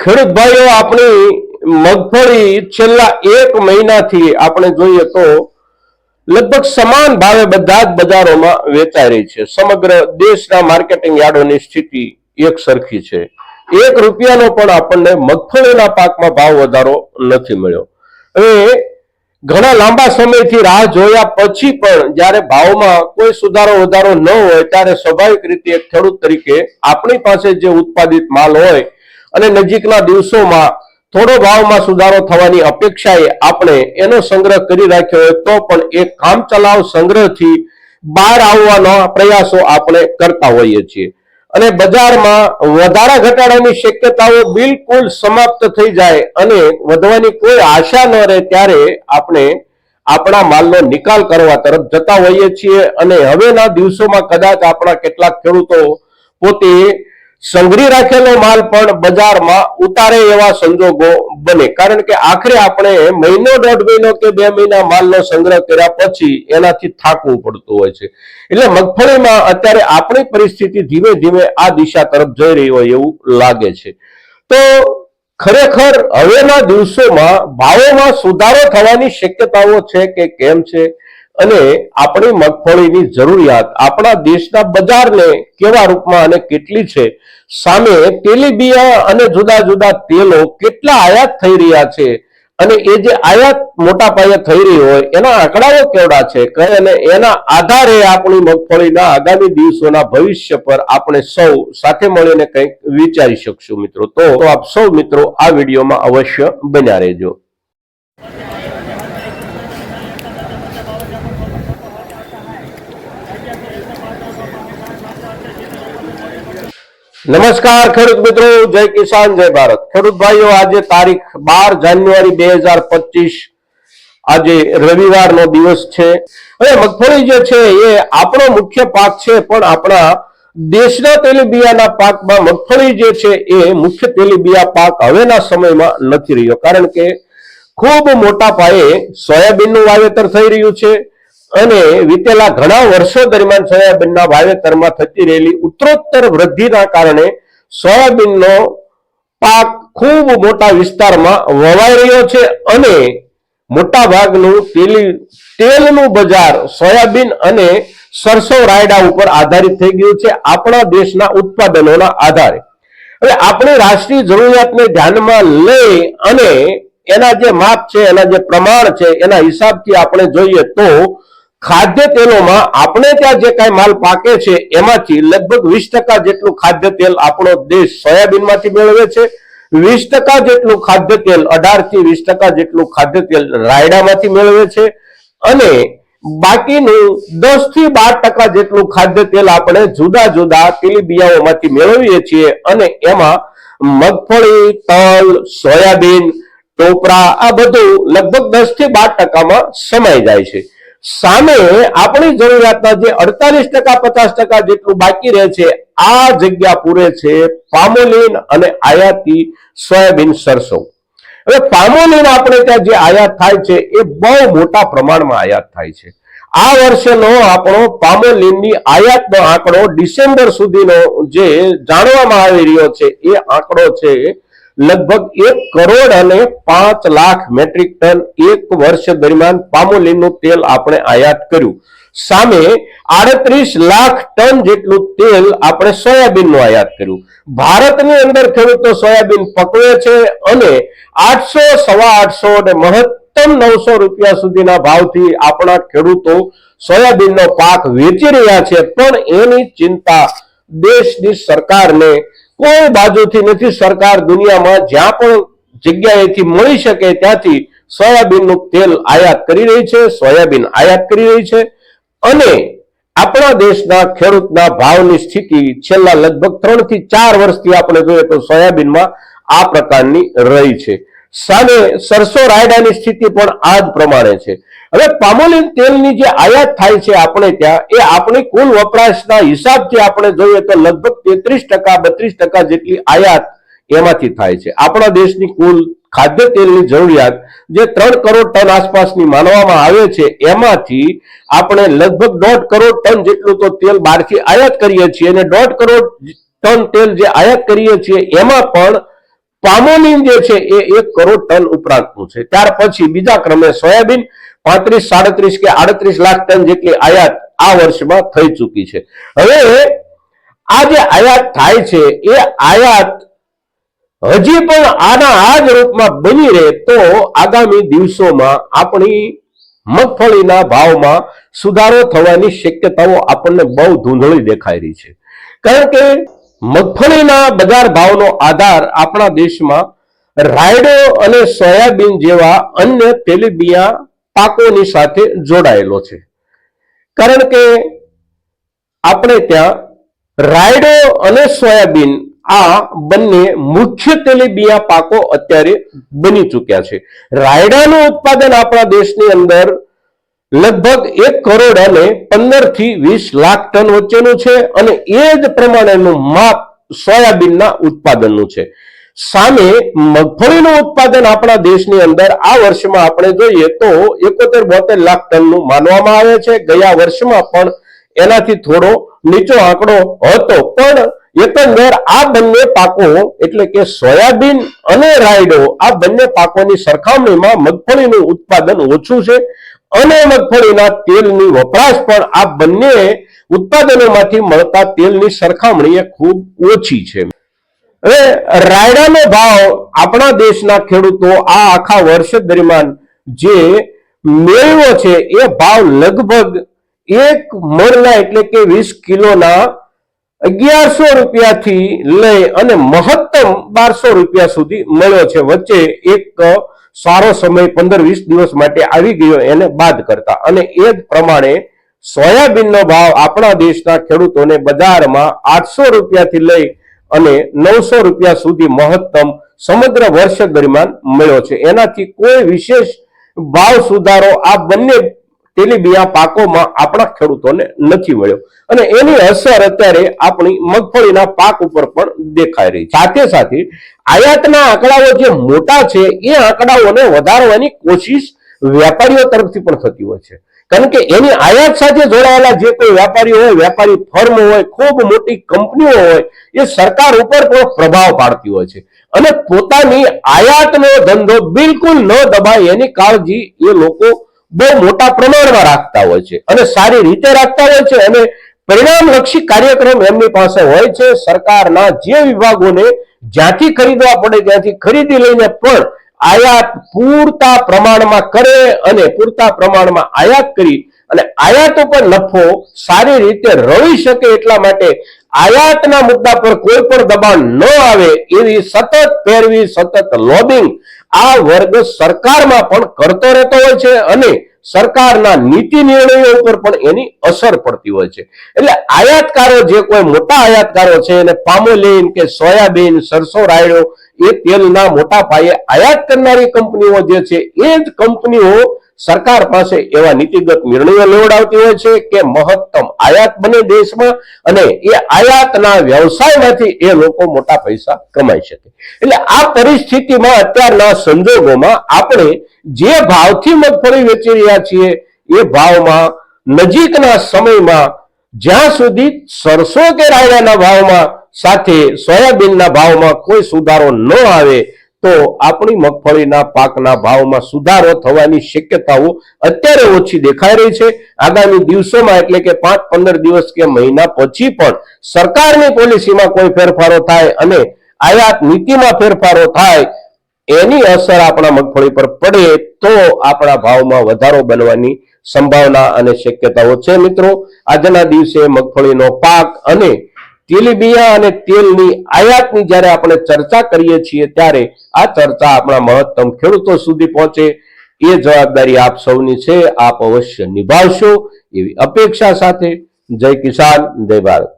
ખેડૂત ભાઈઓ, આપણી મગફળી છેલ્લા એક મહિનાથી આપણે જોઈએ તો લગભગ સમાન ભાવે બધા જ બજારોમાં વેચાઈ રહી છે. સમગ્ર દેશના માર્કેટિંગ યાર્ડોની સ્થિતિ એક સરખી છે. એક રૂપિયાનો પણ આપણને મગફળીના પાકમાં ભાવ વધારો નથી મળ્યો. હવે ઘણા લાંબા સમયથી રાહ જોયા પછી પણ જ્યારે ભાવમાં કોઈ સુધારો વધારો ન હોય, ત્યારે સ્વાભાવિક રીતે ખેડૂત તરીકે આપણી પાસે જે ઉત્પાદિત માલ હોય અને નજીકના દિવસોમાં થોડો ભાવમાં સુધારો થવાની અપેક્ષાએ આપણે એનો સંગ્રહ કરી રાખ્યો હોય તો પણ એક કામચલાઉ સંગ્રહથી બહાર આવવાના પ્રયાસો આપણે કરતા હોઈએ છીએ. અને બજારમાં વધારા ઘટાડાની શક્યતાઓ બિલકુલ સમાપ્ત થઈ જાય અને વધવાની કોઈ આશા ન રહે ત્યારે આપણે આપણા માલનો નિકાલ કરવા તરફ જતા હોઈએ છીએ. અને હવેના દિવસોમાં કદાચ આપણા કેટલાક ખેડૂતો પોતે સંઘરી રાખેલો માલ પણ બજારમાં ઉતારે એવા સંજોગો બને. કારણ કે આખરે આપણે મહિનો દોઢ મહિનો કે બે મહિના માલનો સંગ્રહ કર્યા પછી એનાથી થાકવું પડતું હોય છે. એટલે મગફળીમાં અત્યારે આપણી પરિસ્થિતિ ધીમે ધીમે આ દિશા તરફ જઈ રહી હોય એવું લાગે છે. તો ખરેખર હવેના દિવસોમાં ભાવોમાં સુધારો થવાની શક્યતાઓ છે કે કેમ છે? અને આપણી મગફળીની જરૂરિયાત આપણા દેશના બજારને કેવા રૂપમાં અને કેટલી છે? સામે તેલીબિયા અને જુદા જુદા તેલો કેટલા આયાત થઈ રહ્યા છે? અને એ જે આયાત મોટા પાયે થઈ રહી હોય, એના આંકડાઓ કેવડા છે? કે અને એના આધારે આપણી મગફળીના આગામી દિવસોના ભવિષ્ય પર આપણે સૌ સાથે મળીને કંઈક વિચારી શકશું મિત્રો. તો આપ સૌ મિત્રો આ વિડીયોમાં અવશ્ય બન્યા રહેજો. નમસ્કાર ખેડૂત મિત્રો, જય કિસાન, જય ભારત. ખેડૂત ભાઈઓ, આજે તારીખ બાર જાન્યુઆરી બે હજાર પચીસ, આજે રવિવારનો દિવસ છે. હવે મગફળી જે છે એ આપણો મુખ્ય પાક છે, પણ આપણા દેશના તેલીબિયાના પાકમાં મગફળી જે છે એ મુખ્ય તેલીબિયા પાક હવેના સમયમાં નથી રહ્યો. કારણ કે ખૂબ મોટા પાયે સોયાબીનનું વાવેતર થઈ રહ્યું છે. અને વિતેલા ઘણા વર્ષો દરમિયાન સોયાબીનના વાવેતરમાં થતી રહેલી ઉત્તરોત્તર વૃદ્ધિના કારણે સોયાબીનનો પાક ખૂબ મોટા વિસ્તારમાં વવાઈ રહ્યો છે અને મોટા ભાગનું તેલી તેલનું બજાર સોયાબીન અને સરસો રાયડા ઉપર આધારિત થઈ ગયું છે આપણા દેશના ઉત્પાદનોના આધારે. હવે આપણી રાષ્ટ્રીય જરૂરિયાતને ધ્યાનમાં લઈ અને એના જે માપ છે, એના જે પ્રમાણ છે, એના હિસાબથી આપણે જોઈએ તો ખાદ્ય તેલોમાં આપણે ત્યાં જે કાંઈ માલ પાકે છે, એમાંથી લગભગ વીસ ટકા જેટલું ખાદ્ય તેલ આપણો દેશ સોયાબીનમાંથી મેળવે છે. વીસ ટકા જેટલું ખાદ્ય તેલ અઢારથી વીસ ટકા જેટલું ખાદ્ય તેલ રાયડામાંથી મેળવે છે. અને બાકીનું દસથી બાર ટકા જેટલું ખાદ્ય તેલ આપણે જુદા જુદા તેલીબિયાઓમાંથી મેળવીએ છીએ અને એમાં મગફળી, તલ, સોયાબીન, ટોપરા આ બધું લગભગ દસથી બાર ટકામાં સમાઈ જાય છે. સામે આપણી જરૂરિયાતના જે અડતાલીસ ટકા, પચાસ ટકા જેટલું બાકી રહે છે, આ જગ્યા પૂરે છે પામોલીન અને આયાતી સોયાબીન સરસો. હવે પામોલીન આપણે ત્યાં જે આયાત થાય છે, એ બહુ મોટા પ્રમાણમાં આયાત થાય છે. આ વર્ષનો આપણો પામોલીનની આયાતનો આંકડો ડિસેમ્બર સુધીનો જે જાણવામાં આવી રહ્યો છે, એ આંકડો છે લગભગ એક કરોડ અને પાંચ લાખ મેટ્રિક ટન એક વર્ષ દરમિયાન પામોલીનનું તેલ આપણે આયાત કર્યું. સામે આડત્રીસ લાખ ટન જેટલું તેલ આપણે સોયાબીનનું આયાત કર્યું. ભારતની અંદર ખેડૂતો સોયાબીન પકવે છે અને આઠસો, સવા આઠસો અને મહત્તમ નવસો રૂપિયા સુધીના ભાવથી આપણા ખેડૂતો સોયાબીનનો પાક વેચી રહ્યા છે. પણ એની ચિંતા દેશની સરકારને કોઈ બાજુથી નથી સરકાર દુનિયામાં જ્યાં પણ જગ્યાએથી મળી શકે ત્યાંથી સોયાબીનનું તેલ આયાત કરી રહી છે, સોયાબીન આયાત કરી રહી છે અને આપણા દેશના ખેડૂતના ભાવની સ્થિતિ છેલ્લા લગભગ ત્રણથી ચાર વર્ષથી આપણે જોઈએ તો સોયાબીનમાં આ પ્રકારની રહી છે. સામે સરસો રાયડાની સ્થિતિ પણ આ જ પ્રમાણે છે. હવે પામોલિન તેલની જે આયાત થાય છે આપણે ત્યાં, એ આપણી કુલ વપરાશના હિસાબથી આપણે જોઈએ તો લગભગ તેત્રીસ ટકા, બત્રીસ ટકા જેટલી આયાત એમાંથી થાય છે. આપણા દેશની કુલ ખાદ્ય તેલની જરૂરિયાત જે ત્રણ કરોડ ટન આસપાસની માનવામાં આવે છે, એમાંથી આપણે લગભગ દોઢ કરોડ ટન જેટલું તો તેલ બહારથી આયાત કરીએ છીએ અને દોઢ કરોડ ટન તેલ જે આયાત કરીએ છીએ, એમાં પણ પામોલિન જે છે એ એક કરોડ ટન ઉપરાંતનું છે. ત્યાર પછી બીજા ક્રમે સોયાબીન પાંત્રીસ, સાડત્રીસ કે આડત્રીસ લાખ ટન જેટલી આયાત આ વર્ષમાં થઈ ચૂકી છે. હવે આ જે આયાત થાય છે, એ આયાત હજી પણ આના આ જ રૂપમાં બની રહે તો આગામી દિવસોમાં આપણી મગફળીના ભાવમાં સુધારો થવાની શક્યતાઓ આપણને બહુ ધૂંધળી દેખાઈ રહી છે. કારણ કે મગફળીના બજાર ભાવનો આધાર આપણા દેશમાં રાયડો અને સોયાબીન જેવા અન્ય તેલીબિયા પાકોની સાથે જોડાયેલો છે. કારણ કે આપણે ત્યાં રાયડો અને સોયાબીન આ બંને મુખ્ય તેલીબિયા પાકો અત્યારે બની ચૂક્યા છે. રાયડાનું ઉત્પાદન આપણા દેશની અંદર લગભગ એક કરોડ અને પંદરથી વીસ લાખ ટન વચ્ચેનું છે અને એ જ પ્રમાણેનું માપ સોયાબીનના ઉત્પાદનનું છે. સામે મગફળીનું ઉત્પાદન આપણા દેશની અંદર આ વર્ષમાં આપણે જોઈએ તો એકોતેર બોતેર લાખ ટનનું માનવામાં આવે છે. ગયા વર્ષમાં પણ એનાથી થોડો નીચો આંકડો હતો. પણ એકંદર આ બંને પાકો એટલે કે સોયાબીન અને રાયડો આ બંને પાકોની સરખામણીમાં મગફળીનું ઉત્પાદન ઓછું છે અને મગફળીના તેલની વપરાશ પણ આ બંને ઉત્પાદનોમાંથી મળતા તેલની સરખામણીએ ખૂબ ઓછી છે. હવે રાયડાનો ભાવ આપણા દેશના ખેડૂતો આ આખા વર્ષ દરમિયાન જે મેળવ્યો છે, એ ભાવ લગભગ એક મણના એટલે કે વીસ કિલોના અગિયારસો રૂપિયાથી લઈ અને મહત્તમ બારસો રૂપિયા સુધી મળ્યો છે. વચ્ચે એક સારો સમય પંદર વીસ દિવસ માટે આવી ગયો એને બાદ કરતા. અને એ જ પ્રમાણે સોયાબીનનો ભાવ આપણા દેશના ખેડૂતોને બજારમાં આઠસો રૂપિયાથી લઈ અને નવસો રૂપિયા સુધી મહત્તમ સમગ્ર વર્ષ દરમિયાન મળ્યો છે. એનાથી કોઈ વિશેષ ભાવ સુધારો આ બંને તેલીબિયા પાકોમાં આપણા ખેડૂતોને નથી મળ્યો. અને એની અસર અત્યારે આપણી મગફળીના પાક ઉપર પણ દેખાઈ રહી સાથે સાથે આયાતના આંકડાઓ જે મોટા છે, એ આંકડાઓને વધારવાની કોશિશ વેપારીઓ તરફથી પણ થતી હોય છે. કારણ કે એની આયાત સાથે જોડાયેલા જે કોઈ વેપારીઓ હોય, વેપારી ફર્મ હોય, ખૂબ મોટી કંપનીઓ હોય, એ સરકાર ઉપર પણ પ્રભાવ પાડતી હોય છે. અને પોતાની આયાતનો ધંધો બિલકુલ ન દબાય એની કાળજી એ લોકો બહુ મોટા પ્રમાણમાં રાખતા હોય છે. અને સારી રીતે રાખતા હોય છે અને પરિણામલક્ષી કાર્યક્રમ એમની પાસે હોય છે. સરકારના જે વિભાગોને જ્યાંથી ખરીદવા પડે ત્યાંથી ખરીદી લઈને પણ આયાત પૂરતા પ્રમાણમાં કરે અને પૂરતા પ્રમાણમાં આયાત કરી અને આયાત ઉપર નફો સારી રીતે રળી શકે એટલા માટે આયાતના મુદ્દા પર કોઈ પણ દબાણ ન આવે એવી સતત પેરવી સતત લોબિંગ આ વર્ગ સરકારમાં પણ કરતો રહેતો હોય છે અને સરકારના નીતિ નિર્ણયો ઉપર પણ એની અસર પડતી હોય છે. એટલે આયાતકારો જે કોઈ મોટા આયાતકારો છે, એને પામોલીન કે સોયાબીન, સરસો રાયડો, એ તેલના મોટા પાયે આયાત કરનારી કંપનીઓ જે છે, એ જ કંપનીઓ સરકાર પાસે એવા નીતિગત નિર્ણયો લેવડાવતી હોય છે કે મહત્તમ આયાત બને દેશમાં અને એ આયાતના વ્યવસાયમાંથી એ લોકો મોટા પૈસા કમાઈ શકે. એટલે આ પરિસ્થિતિમાં અત્યારના સંજોગોમાં આપણે જે ભાવથી મગફળી વેચી રહ્યા છીએ, એ ભાવમાં નજીકના સમયમાં જ્યાં સુધી સરસો કે રાયડાના ભાવમાં સાથે સોયાબીનના ભાવમાં કોઈ સુધારો ન આવે તો આપણી મગફળીના પાકના ભાવમાં સુધારો થવાની શક્યતાઓ અત્યારે ઓછી દેખાઈ રહી છે. આગામી દિવસોમાં એટલે કે પાંચ પંદર દિવસ કે મહિના પછી પણ સરકારની પોલિસીમાં કોઈ ફેરફારો થાય અને આયાત નીતિમાં ફેરફારો થાય એની અસર આપણા મગફળી પર પડે તો આપણા ભાવમાં વધારો બનવાની સંભાવના અને શક્યતાઓ છે મિત્રો. આજના દિવસે મગફળીનો પાક અને તેલીબિયા અને તેલની આયાતની જ્યારે આપણે ચર્ચા કરીએ છીએ ત્યારે આ ચર્ચા આપણા મહત્તમ ખેડૂતો સુધી પહોંચે. એ જવાબદારી આપ સૌની છે. આપ અવશ્ય નિભાવશો એવી અપેક્ષા સાથે જય કિસાન, જય ભારત.